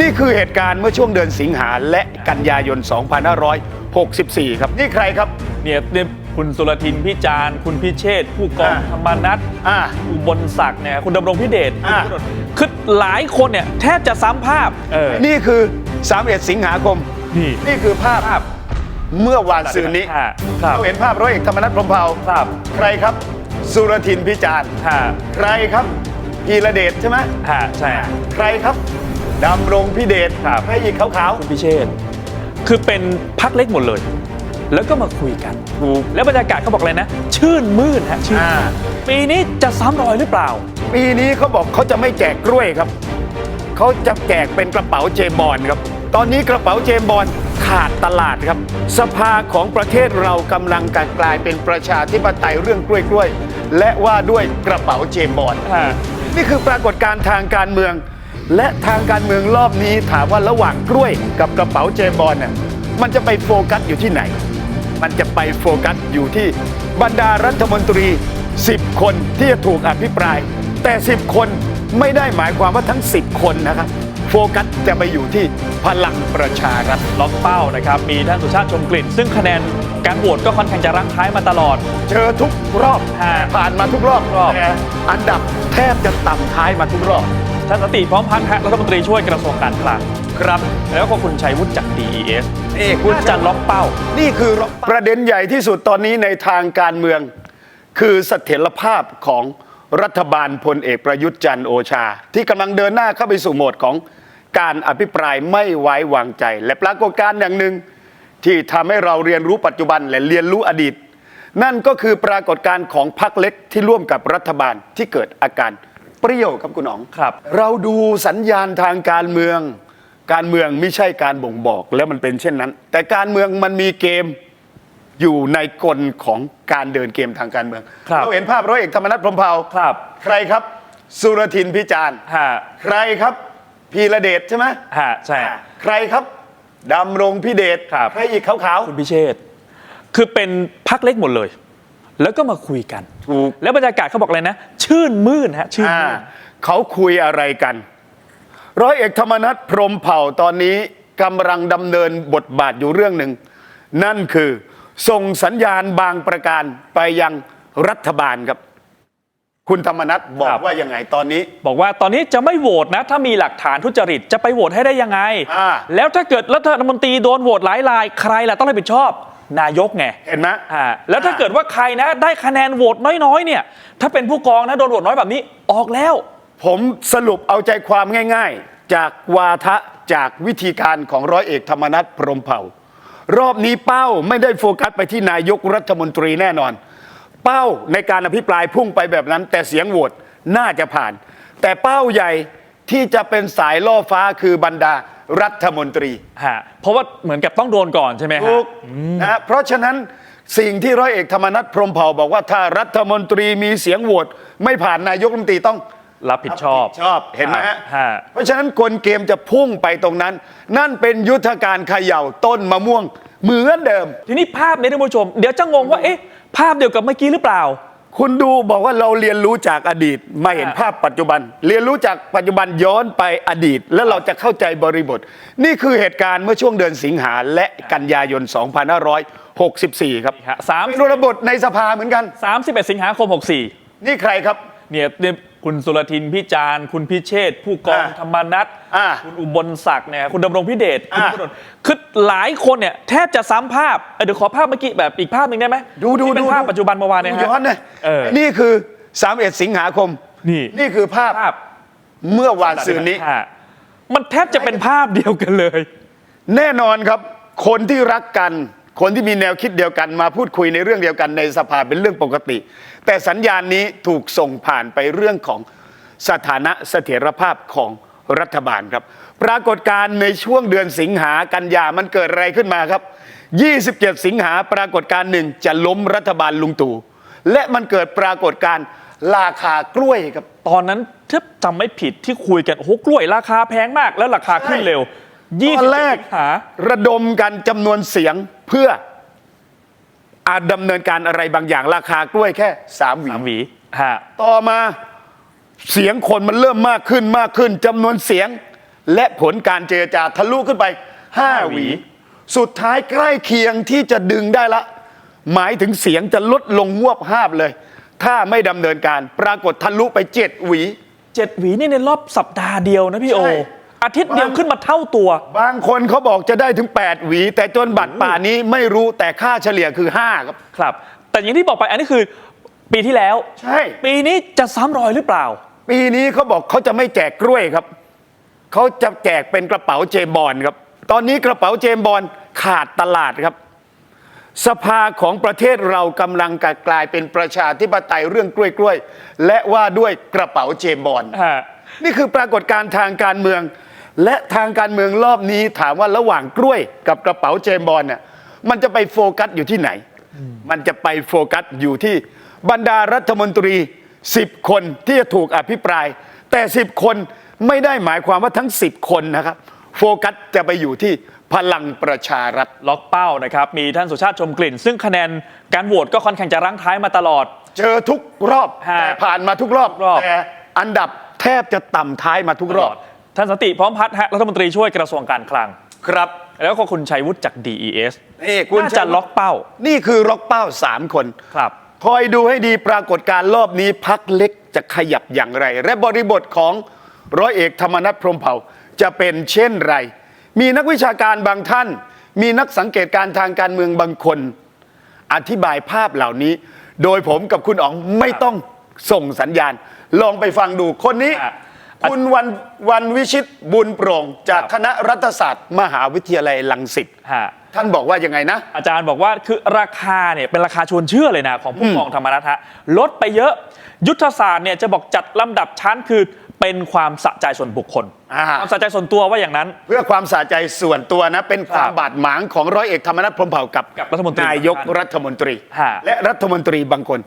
นี่คือเหตุการณ์เมื่อช่วงเดือนสิงหาและกันยายน 2564 ครับ นี่ใครครับ เนี่ยเนี่ยคุณสุรทินพี่จารณ์คุณพิเชษฐ์ผู้กองอ่าธรรมนัทอ่าอุบลศักดิ์เนี่ยคุณดำรงพิเดชอ่า คือหลายคนเนี่ยแทบจะซ้ำภาพเออ นี่คือ31สิงหาคม นี่ นี่คือภาพภาพเมื่อวานซืนนี้ฮะครับเราเห็นภาพร้อยเอกธรรมนัฐพรหมเผ่าครับ ใครครับ สุรทินพิจารณ์ ฮะใครครับกีระเดชใช่ไหมฮะใช่ ใครครับ ดำรงพิเดชครับใครอีกขาวคุณพิเชษฐ์คือเป็นพักเล็กหมดเลย แล้วก็มาคุยกัน ๆถูก แล้วบรรยากาศเขาบอกเลยนะ ชื่นมื่นฮะชื่นอ่า ปีนี้จะซ้ำรอยหรือเปล่า ปีนี้เขาบอกเขาจะไม่แจกกล้วยครับ เขาจะแจกเป็นกระเป๋าเจมส์บอลครับ ตอนนี้กระเป๋าเจมส์บอลขาดตลาดครับ สภาของประเทศเรากำลังการกลายเป็นประชาธิปไตยเรื่องกล้วยกล้วยๆและว่าด้วยกระเป๋าเจมส์บอลฮะนี่คือปรากฏการณ์ทางการเมือง และทางการเมืองรอบนี้ถามว่าระหว่างกล้วยกับกระเป๋าเจมส์บอลน่ะมันจะไปโฟกัสอยู่ที่ไหน มันจะไปโฟกัสอยู่ที่บรรดารัฐมนตรี 10 คนที่จะถูกอภิปราย แต่ 10 คนไม่ได้หมายความว่าทั้ง 10 คนนะครับโฟกัสจะไปอยู่ที่พลังประชารัฐล็อกเป้านะครับ มีท่านสุชาติชมกลิ่น ซึ่งคะแนนการโหวตก็ค่อนข้างจะรังท้ายมาตลอด เจอทุกรอบฮะผ่านมาทุกรอบรอบแต่อันดับแทบจะต่ำท้ายมาทุกรอบ ท่านสนติพร้อมพันธ์ฮะรัฐมนตรีช่วยกระทรวงการคลังครับ แล้วก็คุณชัยวุฒิจาก DES เอกคุณจะล็อกเป้า นี่คือประเด็นใหญ่ที่สุดตอนนี้ในทางการเมือง คือเสถียรภาพของรัฐบาลพลเอกประยุทธ์จันทร์โอชา ที่กำลังเดินหน้าเข้าไปสู่โหมดของการอภิปรายไม่ไว้วางใจ และปรากฏการณ์อย่างหนึ่ง ที่ทำให้เราเรียนรู้ปัจจุบันและเรียนรู้อดีต นั่นก็คือปรากฏการณ์ของพรรคเล็กที่ร่วมกับรัฐบาลที่เกิดอาการ เปรี้ยวครับคุณอ๋องครับ เราดูสัญญาณทางการเมือง การเมืองไม่ใช่การบ่งบอกแล้วมันเป็นเช่นนั้น แต่การเมืองมันมีเกมอยู่ในกลของการเดินเกมทางการเมือง ครับเราเห็นภาพร้อยเอกธรรมนัฐพรหมเผ่าครับ ใครครับ สุรทินพิจารณ์ฮะใครครับพีระเดชใช่ไหมฮะใช่ ใครครับดำรงพิเดชครับ ใครอีกขาวคุณพิเชษฐ์คือเป็นพักเล็กหมดเลย แล้วก็มาคุยกันๆถูกแล้วบรรยากาศเขาบอกเลยนะ ชื่นมื่นฮะชื่นอ่ามื่น เขาคุยอะไรกัน ร้อยเอกธรรมนัฐพรหมเผ่าตอนนี้กำลังดำเนินบทบาทอยู่เรื่องหนึ่ง นั่นคือ ส่งสัญญาณบางประการไปยังรัฐบาลครับ คุณธรรมนัฐบอกว่ายังไงตอนนี้ บอกว่าตอนนี้จะไม่โหวตนะ ถ้ามีหลักฐานทุจริตจะไปโหวตให้ได้ยังไง อ่า แล้วถ้าเกิดรัฐมนตรีโดนโหวตหลายรายใครล่ะต้องรับผิดชอบ นายกไงเห็นไหมอ่าแล้วถ้าเกิดว่าใครนะได้คะแนนโหวตน้อยๆเนี่ย ถ้าเป็นผู้กองนะโดนโหวตน้อยแบบนี้ออกแล้ว ผมสรุปเอาใจความง่าย ๆ จากวาทะจากวิธีการของร้อยเอกธรรมนัฐพรหมเผ่า รอบนี้เป้าไม่ได้โฟกัสไปที่นายกรัฐมนตรีแน่นอน เป้าในการอภิปรายพุ่งไปแบบนั้น แต่เสียงโหวตน่าจะผ่าน แต่เป้าใหญ่ที่จะเป็นสายล่อฟ้าคือบรรดา รัฐมนตรีฮะเพราะว่าเหมือนกับต้องโดนก่อนใช่ไหมฮะถูกนะฮะเพราะฉะนั้นสิ่งที่ร้อยเอกธรรมนัฐพรหมเผ่าบอกว่าถ้ารัฐมนตรีมีเสียงโหวตไม่ผ่านนายกรัฐมนตรีต้อง รับผิดชอบ ชอบเห็นไหมฮะ ฮะ เพราะฉะนั้นกลเกมจะพุ่งไปตรงนั้น นั่นเป็นยุทธการเขย่าต้นมะม่วงเหมือนเดิม ทีนี้ภาพนี้ท่านผู้ชม เดี๋ยวจะงงว่าเอ๊ะภาพเดียวกับเมื่อกี้หรือเปล่า คุณดูบอกว่าเราเรียนรู้จากอดีตมาเห็นอ่าภาพปัจจุบัน เรียนรู้จากปัจจุบันย้อนไปอดีต แล้วเราจะเข้าใจบริบท นี่คือเหตุการณ์เมื่อช่วงเดือนสิงหาและกันยายน 2564 ครับฮะสามเป็นระบบในสภาเหมือนกันสามสิบเอ็ดสิงหาคม 64 นี่ใครครับเนี่ยเนี่ย คุณสุรทินพี่จารณ์คุณพิเชษฐ์ผู้กองอ่าธรรมนัทอ่าคุณอุบลศักดิ์เนี่ยคุณดำรงพิเดชคุณอ่าพดลคือหลายคนเนี่ยแทบจะซ้ำภาพเอ้ยเดี๋ยวขอภาพเมื่อกี้แบบอีกภาพหนึ่งได้ไหมดูดูที่เป็นดูภาพปัจจุบันเมื่อวานเนี่ยดูฮะ ย้อนนะเออนี่คือ 31 สิงหาคมนี่ นี่คือภาพภาพเมื่อวานซืนนี้ ฮะมันแทบจะเป็นภาพเดียวกันเลย แน่นอนครับ คนที่รักกัน คนที่มีแนวคิดเดียวกันมาพูดคุยในเรื่องเดียวกันในสภาเป็นเรื่องปกติ แต่สัญญาณนี้ถูกส่งผ่านไปเรื่องของสถานะเสถียรภาพของรัฐบาลครับ ปรากฏการณ์ในช่วงเดือนสิงหากันยามันเกิดอะไรขึ้นมาครับ 27 สิงหาปรากฏการณ์หนึ่งจะล้มรัฐบาลลุงตู่และมันเกิดปรากฏการณ์ราคากล้วยครับ ตอนนั้นถ้าจำไม่ผิดที่คุยกันโอ้โหกล้วยราคาแพงมากแล้วราคาขึ้นเร็ว ตอนแรกสิงหาระดมกันจำนวนเสียงเพื่ออาจดำเนินการอะไรบางอย่างราคากล้วยแค่สามหวี สามหวีฮะต่อมาเสียงคนมันเริ่มมากขึ้นมากขึ้นจำนวนเสียง และผลการเจรจาทะลุขึ้นไป5หวี สุดท้ายใกล้เคียงที่จะดึงได้ละ หมายถึงเสียงจะลดลงงวบห้าบเลย ถ้าไม่ดำเนินการปรากฏทะลุไป7หวี เจ็ดหวีนี่ในรอบสัปดาห์เดียวนะพี่โอ ใช่ อาทิตย์เดียวขึ้นมาเท่าตัว บางคนเขาบอกจะได้ถึง 8 หวี แต่จนบัตรป่านี้ไม่รู้แต่ค่าเฉลี่ยคือ 5 ครับ ครับ แต่อย่างที่บอกไปอันนี้คือ ปีที่แล้ว ใช่ ปีนี้จะซ้ำรอยหรือเปล่า ปีนี้เขาบอกเขาจะไม่แจกกล้วยครับ เขาจะแจกเป็นกระเป๋าเจมส์บอลครับ ตอนนี้กระเป๋าเจมส์บอลขาดตลาดครับ สภาของประเทศเรากำลังกลายเป็นประชาธิปไตยเรื่องกล้วยๆและว่าด้วยกระเป๋าเจมส์บอล ฮะ นี่คือปรากฏการณ์ทางการเมือง และทางการเมืองรอบนี้ถามว่าระหว่างกล้วยกับกระเป๋าเจมส์บอลเนี่ยมันจะไปโฟกัสอยู่ที่ไหน มันจะไปโฟกัสอยู่ที่บรรดารัฐมนตรี 10 คนที่จะถูกอภิปราย แต่ 10 คนไม่ได้หมายความว่าทั้ง 10 คนนะครับโฟกัสจะไปอยู่ที่พลังประชารัฐล็อกเป้านะครับ มีท่านสุชาติชมกลิ่น ซึ่งคะแนนการโหวตก็ค่อนข้างจะรั้งท้ายมาตลอด เจอทุกรอบฮะแต่ผ่านมาทุกรอบรอบแต่อันดับแทบจะต่ำท้ายมาทุกรอบ ท่านสนติพร้อมพัฒน์ฮะรัฐมนตรีช่วยกระทรวงการคลัง ครับแล้วก็คุณชัยวุฒิจาก DES นี่คุณน่าจะล็อกเป้า นี่คือล็อกเป้าสามคน ครับ คอยดูให้ดีปรากฏการณ์รอบนี้พักเล็กจะขยับอย่างไร และบริบทของร้อยเอกธรรมนัฐพรหมเผ่าจะเป็นเช่นไร มีนักวิชาการบางท่าน มีนักสังเกตการณ์ทางการเมืองบางคน อธิบายภาพเหล่านี้ โดยผมกับคุณอ๋องไม่ต้องส่งสัญญาณ ลองไปฟังดูคนนี้ อะ คุณวันวันวิชิตบุญโปร่ง จากครับคณะรัฐศาสตร์ มหาวิทยาลัยลังสิตฮะ ท่านบอกว่ายังไงนะ อาจารย์บอกว่าคือราคาเนี่ยเป็นราคาชวนเชื่อเลยนะ ของผู้กองธรรมนัฐฮะลดไปเยอะ ยุทธศาสตร์เนี่ยจะบอกจัดลำดับชั้นคือเป็นความสะใจส่วนบุคคลอ่า ความสะใจส่วนตัวว่าอย่างนั้น เพื่อความสะใจส่วนตัวนะ เป็นความครับบาดหมางของร้อยเอกธรรมนัฐพรหมเผ่ากับกับรัฐมนตรีนายกบางท่านรัฐมนตรี ฮะ และรัฐมนตรีบางคน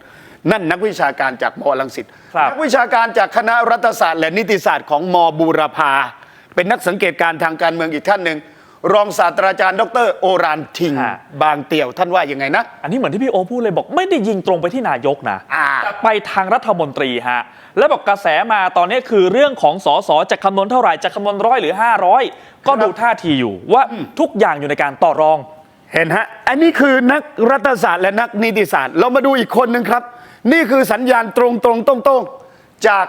นั่นนักวิชาการจากมอลังสิตครับ นัวิชาการจากคณะรัฐศาสตร์และนิติศาสตร์ของมบูรพาเป็นนักสังเกตการณ์ทางการเมืองอีกท่านหนึ่งรองศาสตราจารย์ดรโอรานทิงบางเตี่ยวท่านว่ายังไงนะอันนี้เหมือนที่พี่โอพูดเลยบอกไม่ได้ยิงตรงไปที่นายกนะ อ่าแต่ไปทางรัฐมนตรีฮะ แล้วบอกกระแสมาตอนนี้คือเรื่องของสอสอจะคำนวณเท่าไหร่จะคำนวณร้อยหรือ 500 ก็ดูท่าทีอยู่ว่าทุกอย่างอยู่ในการต่อรอง เห็นฮะ อันนี้คือนักรัฐศาสตร์และนักนิติศาสตร์ เรามาดูอีกคนหนึ่งครับ นี่คือสัญญาณตรงตรงๆโต้งๆจาก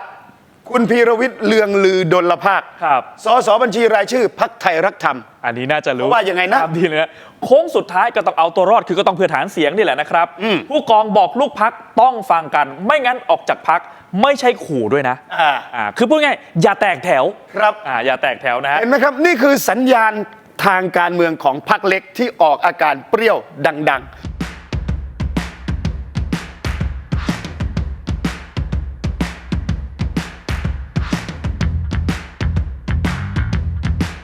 คุณพีรวิทย์เลืองลือดลภาคครับ สสบัญชีรายชื่อพักไทยรักธรรม อันนี้น่าจะรู้เขาว่ายังไงนะตมดีเลยนะโค้งสุดท้ายก็ต้องเอาตัวรอดคือก็ต้องเพื่อฐานเสียงนี่แหละนะครับอืมผู้กองบอกลูกพักต้องฟังกัน ไม่งั้นออกจากพักไม่ใช่ขู่ด้วยนะอ่า อ่าคือพูดง่ายๆอย่าแตกแถวครับ อ่าอย่าแตกแถวนะฮะ เห็นไหมครับ นี่คือสัญญาณ ทางการเมืองของพรรคเล็กที่ออกอาการเปรี้ยวดังๆ